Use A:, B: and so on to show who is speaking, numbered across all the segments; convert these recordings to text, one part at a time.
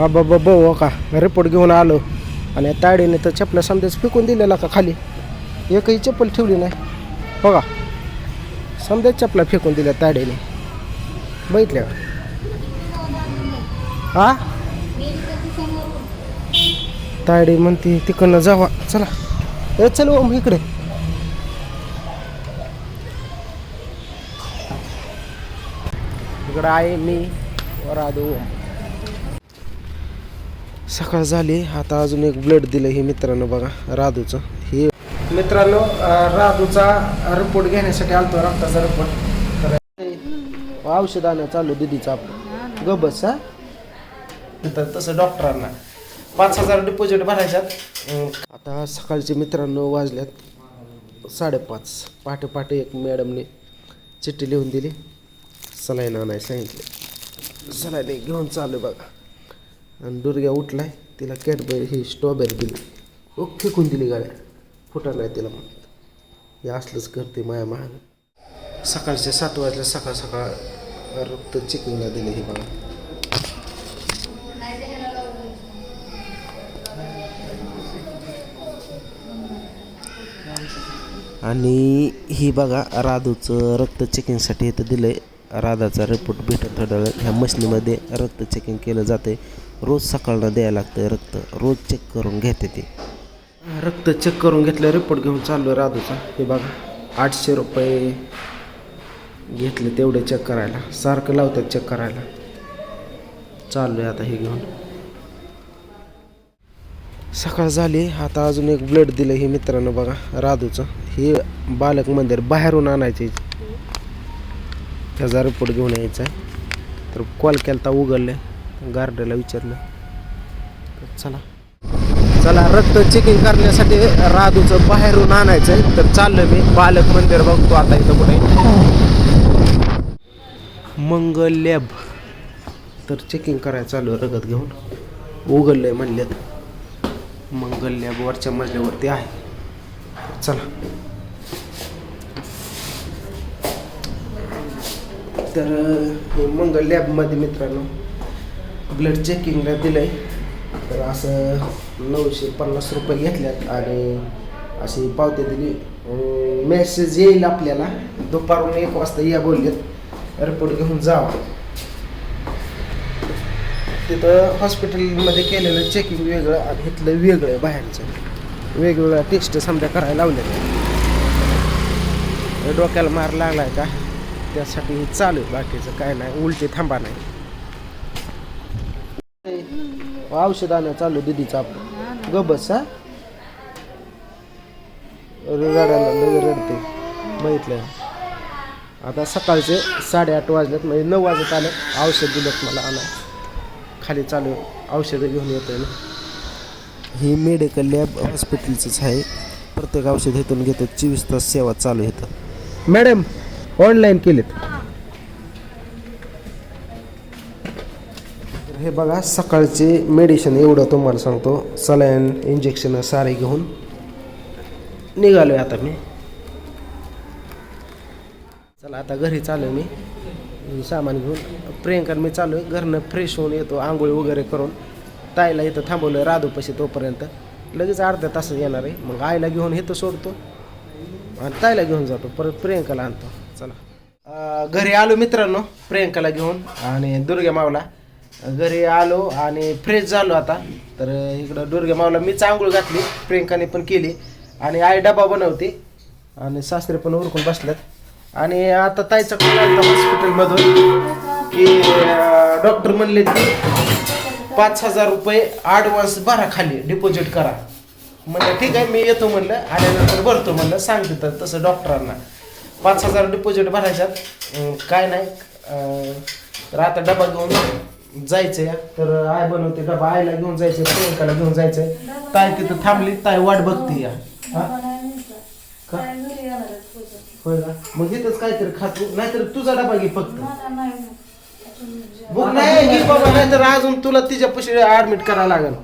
A: बाबा बाबा हो का? रिपोर्ट घेऊन आलो. आणि ताडीने तर चपला समजाच फेकून दिलेला का खाली? एकही चप्पल ठेवली नाही. हो बघा समजा चपला फेकून दिल्या ताडीने बघितल्या का? हा? ताडी म्हणते तिकडनं जावा. चला. ए चल हो, मग इकडे. इकडं आहे मी राधू सकाळ झाली. आता अजून एक ब्लड दिलं हे मित्रांनो बघा राधूचं. हे मित्रांनो राधूचा रिपोर्ट घेण्यासाठी आलतो रक्ताचा रिपोर्ट हो, औषध आणा चालू दिदीचा आपलं ग बस हा? तर तसं डॉक्टरांना. पाच हजार डिपॉझिट भरायच्यात. आता सकाळचे मित्रांनो वाजल्यात. साडेपाच. पहाटे पहाटे एक मॅडमने चिठ्ठी लिहून दिली. सलाईन आणाय सांगितले. सलाईने घेऊन चालू आहे बघा. आणि दुर्ग्या उठलाय तिला कॅडबरी ही स्ट्रॉबेरी दिली. ओ फेकून दिली गाड्या. फुटा नाही तिला मग हे असलंच करते माया महाग सकाळच्या सात वाजल्या सकाळ सकाळ रक्त चेकिंगला दिले हे बघा. आणि ही बघा राधूचं रक्त चेकिंगसाठी इथं दिलं आहे राधाचा रिपोर्ट भेटत थोड्या वेळ ह्या मशनीमध्ये रक्त चेकिंग केलं जाते रोज सकाळनं द्यायला लागतं रक्त. रोज चेक करून घेते ते. रक्त चेक करून घेतलं रिपोर्ट घेऊन चाललो राधूचा. हे बघा आठशे रुपये घेतले तेवढे चेक करायला. सारखं लावतात चेक करायला. चाललो आहे आता हे घेऊन. सकाळ झाली. आता अजून एक ब्लड दिलं हे मित्रांनो बघा राधूचं. हे बालक मंदिर बाहेरून आणायचे. त्याचा रिपोर्ट घेऊन यायचा आहे तर कॉल केला तर उघडलं गार्डला विचारलं. चला. चला रक्त चेकिंग करण्यासाठी राधूचं बाहेरून आणायचं आहे तर चाललं मी. बालक मंदिर बघतो आता इथं कुठे. मंगल लॅब तर चेकिंग करायला चालू आहे रगत घेऊन. उघडलंय म्हणल्यात मंगल लॅब वरच्या मजल्यावरती आहे. चला. तर हे मंगल लॅबमध्ये मित्रांनो ब्लड चेकिंगला दिलं आहे तर असं नऊशे पन्नास रुपये घेतल्यात आणि अशी पावती दिली. मेसेज येईल आपल्याला. दुपारून एक वाजता या बोललेत. रिपोर्ट घेऊन जावा. तिथं हॉस्पिटलमध्ये केलेलं चेकिंग वेगळं आणि इथलं वेगळं बाहेरचं. वेगवेगळ्या टेस्ट समजा करायला लावल्या डोक्याला मार लागलाय का? त्यासाठी चालू आहे. बाकीचं काय नाही. उलटी थांबा नाही. औषध आणा चालू दिदीचं आपलं. ग बस हा? रडायला रडते. बघितलं आता सकाळचे साडेआठ वाजलेत म्हणजे नऊ वाजत आलं. औषध दिलं मला आणा खाली चालू औषधं घेऊन येतोय ना ही मेडिकल लॅब हॉस्पिटलचंच आहे. प्रत्येक औषध इथून घेतो चोवीस तास सेवा चालू येतं मॅडम ऑनलाईन केलेत. हे बघा सकाळचे मेडिसिन एवढं तुम्हाला सांगतो. सलाईन इंजेक्शन सारे घेऊन निघालो आहे आता मी. चला आता घरी चालू आहे मी. सामान घेऊन. प्रियंका मी चालू आहे घरनं फ्रेश होऊन येतो आंघोळी वगैरे करून. ताईला इथं थांबवलं राधूपाशी तोपर्यंत. लगेच अर्ध्या तासात येणार आहे. मग आईला घेऊन इथं सोडतो. आणि ताईला घेऊन जातो. परत प्रियंकाला आणतो. चला. घरी आलो मित्रांनो प्रियंकाला घेऊन आणि दुर्गा मावला. घरी आलो आणि फ्रेश झालो आता. तर इकडं दुर्गे मावला मीच आंघोळ घातली प्रियंकाने पण केली. आणि आई डबा बनवते आणि सासरे पण उरकून बसल्यात आणि आता ताईचा कॉल आला हॉस्पिटलमधून की डॉक्टर म्हणले की पाच हजार रुपये ॲडव्हान्स भरा खाली डिपॉझिट करा. म्हणलं ठीक आहे मी येतो म्हणलं आल्यानंतर भरतो म्हणलं सांगते तर तसं डॉक्टरांना पाच हजार डिपॉझिट भरायच्यात. काय नाही. तर आता डबा घेऊन जायचंय. तर आय बनवते डबा आईला घेऊन जायचंय प्रियंकाला घेऊन जायचंय. ताई तिथं थांबली ताई वाट बघते या. का? होय का? मग इथंच काहीतरी खातो नाहीतर तुझा डबा घे फक्त. बघ नाही घे बाबा नाहीतर अजून तुला तिच्यापाशी ऍडमिट करावं लागेल.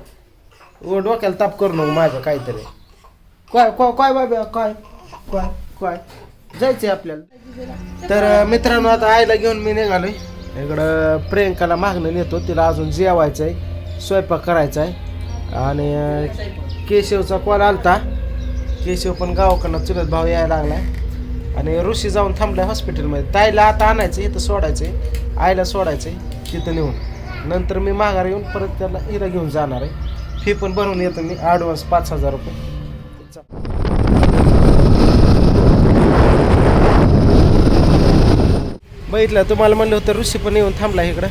A: व डोक्याला ताप करू नको माझं काहीतरी. काय काय काय बाबा काय काय काय? जायचंय आपल्याला. तर मित्रांनो आता आईला घेऊन मी निघालोय. इकडं प्रियंकाला मागणं नेतो तिला अजून जेवायचं आहे स्वयंपाक करायचा आहे आणि केशवचा कॉल आलता. केशव पण गावाकडनं चुलत भाव यायला लागला आणि ऋषी जाऊन थांबलाय हॉस्पिटलमध्ये ताईला आता आणायचं इथं सोडायचं आईला सोडायचं तिथं नेऊन. नंतर मी माघार येऊन परत त्याला हिरा घेऊन जाणार आहे. फी पण भरून येतो मी ॲडव्हान्स पाच हजार रुपये. बघितलं तुम्हाला म्हणलं होतं ऋषी पण येऊन थांबला इकडं.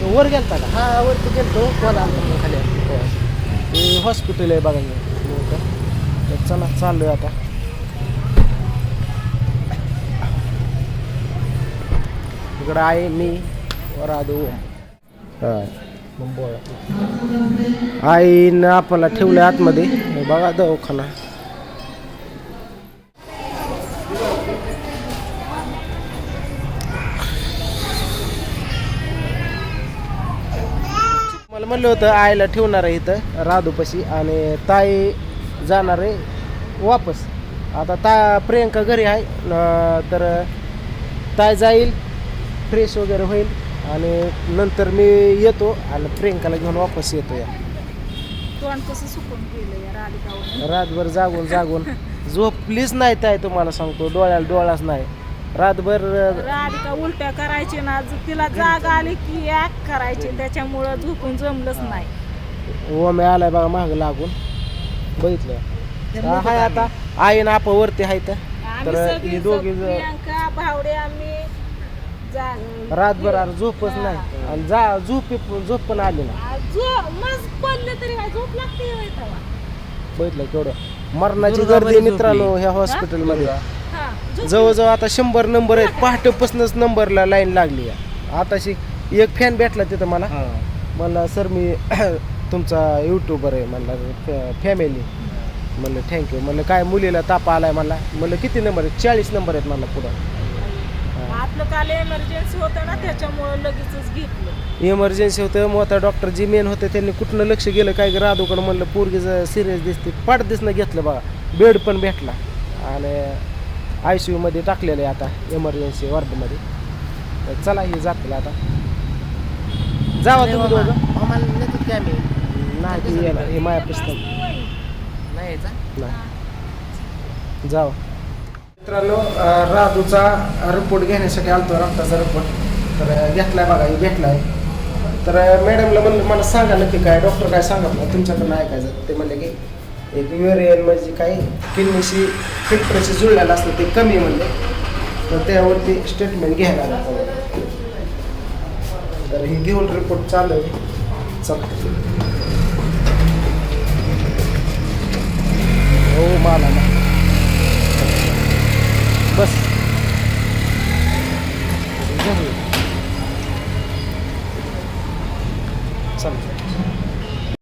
A: तो वर गेलता का? हा वरती गेलतो. कोण आला खाली. हॉस्पिटल आहे बघा. तर चला चाललोय आता. इकडं आहे मी राधू हा. आईनं आपल्याला ठेवलं आतमध्ये. बघा दवाखाना. मला म्हणलं होतं आईला ठेवणार आहे इथं राधूपाशी. आणि ताई जाणार आहे वापस. आता ता प्रियंका घरी आहे. न- तर ताई जाईल फ्रेश वगैरे होईल. आणि नंतर मी येतो आणि प्रियंकाला घेऊन वापस येतो या
B: तोंड कसं सुकून गेलं या राधिकावर
A: रातभर जागून जागून. झोपलीच नाही ताई तुम्हाला सांगतो. डोळ्याला डोळाच नाही. रातभर
B: राधिका उलट्या करायची ना ज- तिला जाग आली की ऍक करायची त्याच्यामुळं झोपून जमलंच नाही.
A: ओमे आलाय बघा माग लागून. बघितलं. हा, हाय आता. आई ना आपण वरती आहे तर
B: आम्ही
A: तर
B: सगळी
A: ही दोघी
B: प्रियांका भावडे आम्ही जा-
A: रातभर अरे झोपच नाही. आणि जा झोप झोप पण आली ना
B: आ, झो- मज पडलं तरी काय झोप लागते होय तेव्हा.
A: बघितलं केवढं. मरणाची गर्दी मित्रांनो ह्या हॉस्पिटलमध्ये जवळजवळ आता शंभर नंबर आहेत. पहाटेपासूनच नंबरला लाईन लागली आहे. आताशी एक फॅन भेटला तिथं मला. म्हणला सर मी तुमचा यूट्यूबर आहे. म्हणला फॅमिली म्हणलं थँक्यू म्हणलं काय मुलीला ताप आलाय? मला म्हणलं किती नंबर आहेत? चाळीस नंबर आहेत मला पुढं.
B: आपलं काल एमर्जन्सी होतं ना त्याच्यामुळं लगेचच घेतलं.
A: इमर्जन्सी होतं. मग आता डॉक्टर जी मेन होते त्यांनी कुठनं लक्ष गेलं? काय राधूकडं म्हणलं पोरगी सिरियस दिसते. पाठ दिसणं घेतलं बघा. बेड पण भेटला. आणि आय सी यूमध्ये टाकलेलं आहे आता इमर्जन्सी वॉर्डमध्ये तर चला हे जातील आता. जावा तुम्ही दोघं. नाही ती येणार हे माया पुस्तक नाही जावा. मित्रांनो अं, राधूचा रिपोर्ट घेण्यासाठी आलतो रक्ताचा रिपोर्ट तर घेतलाय बघा हे भेटलाय. तर मॅडमला म्हणलं मला सांगा नक्की काय डॉक्टर काय सांगत नाही तुमच्याकडनं ऐकायचं ते म्हणले की एक युरियन म्हणजे काही किडनीशी फिल्टरशी जुळलेलं असतं ते कमी म्हणजे तर त्यावरती स्टेटमेंट घ्यायला लागतं तर हे घेऊन रिपोर्ट चालू आहे. चला.